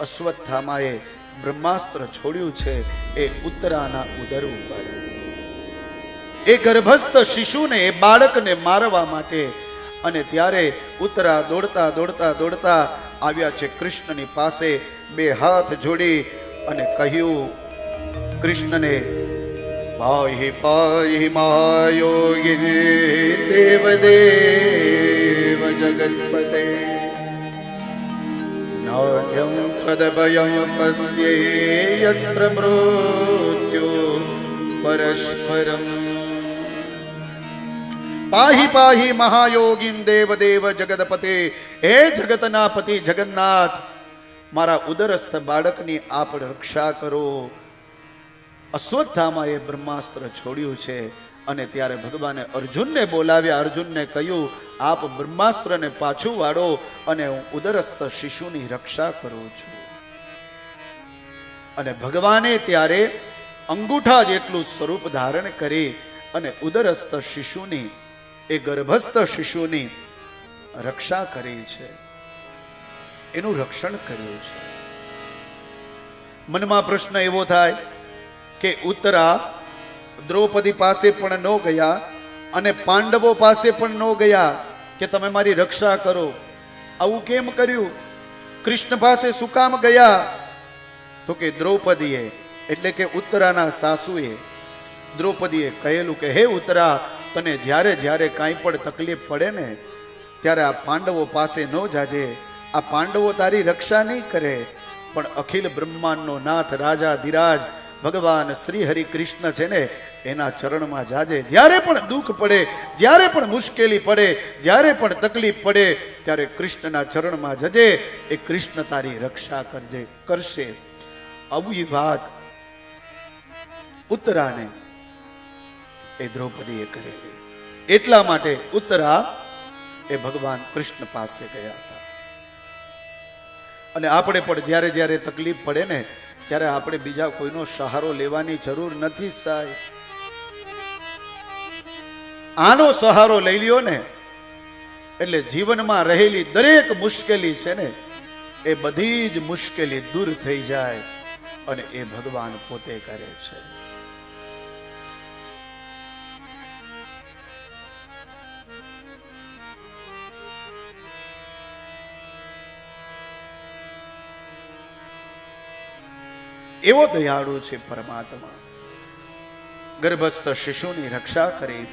અશ્વત્થામાએ બ્રહ્માસ્ત્ર છોડ્યું છે એ ઉત્તરાના ઉદર ઉપર. એ ગર્ભસ્થ શિશુને એ બાળકને મારવા માટે અને ત્યારે ઉત્તરા દોડતા દોડતા દોડતા આવ્યા છે કૃષ્ણની પાસે, બે હાથ જોડી અને કહ્યું, કૃષ્ણને, પાહી પાહી દેવ દેવ જગતપતે તદભયં પશ્યે યત્ર મૃત્યુ પરસ્પરમ પાહી પાહી મહાયોગીન દેવ દેવ જગતપતે હે જગતના પતિ જગન્નાથ મારા ઉદરસ્થ બાળકની આપ રક્ષા કરો અશ્વત્થામાએ બ્રહ્માસ્ત્ર છોડ્યું છે અને ત્યારે ભગવાને અર્જુનને બોલાવ્યા, અર્જુનને કહ્યું આપ બ્રહ્માસ્ત્રને પાછું વાળો અને હું ઉદરસ્થ શિશુની રક્ષા કરું છું. અને ભગવાને ત્યારે અંગૂઠા જેટલું સ્વરૂપ ધારણ કરી અને ઉદરસ્થ શિશુની, એ ગર્ભસ્થ શિશુની રક્ષા કરી છે. એનું રક્ષણ કર્યું છે. મનમાં પ્રશ્ન એવો થાય કે ઉત્તરા દ્રૌપદી પાસે પણ ન ગયા અને પાંડવો પાસે પણ ન ગયા. કે તમે મારી રક્ષા કરો. આવું કેમ કર્યું? કૃષ્ણ પાસે શું કામ ગયા? તો કે દ્રૌપદીએ, એટલે કે ઉત્તરાના સાસુએ. દ્રૌપદીએ કહેલું કે, હે ઉત્તરા, તને જ્યારે જ્યારે કાંઈ પણ તકલીફ પડે ને, ત્યારે આ પાંડવો પાસે ન જાજે. આ પાંડવો તારી રક્ષા નહીં કરે. પણ અખિલ બ્રહ્માંડનો નાથ રાજા ધીરાજ ભગવાન શ્રી હરિ કૃષ્ણ છે ને એના ચરણમાં જાજે. જ્યારે પણ દુઃખ પડે, જ્યારે પણ મુશ્કેલી પડે, જ્યારે પણ તકલીફ પડે, ત્યારે કૃષ્ણના ચરણમાં જજે. એ કૃષ્ણ તારી રક્ષા કરજે, કરશે. આવી વાત ઉત્તરાને એ દ્રૌપદીએ કરેલી. એટલા માટે ઉત્તરા એ ભગવાન કૃષ્ણ પાસે ગયા હતા. અને આપણે પણ જ્યારે જ્યારે તકલીફ પડે ને, ત્યારે આપણે બીજા કોઈનો સહારો લેવાની જરૂર નથી સાહેબ. આનો સહારો લઈ લ્યો ને. એટલે જીવનમાં રહેલી દરેક મુશ્કેલી છે ને, એ બધી જ મુશ્કેલી દૂર થઈ જાય અને એ ભગવાન પોતે કરે છે. એવો દયાળુ છે પરમાત્મા. ગર્ભસ્થ શિશુની રક્ષા કરી.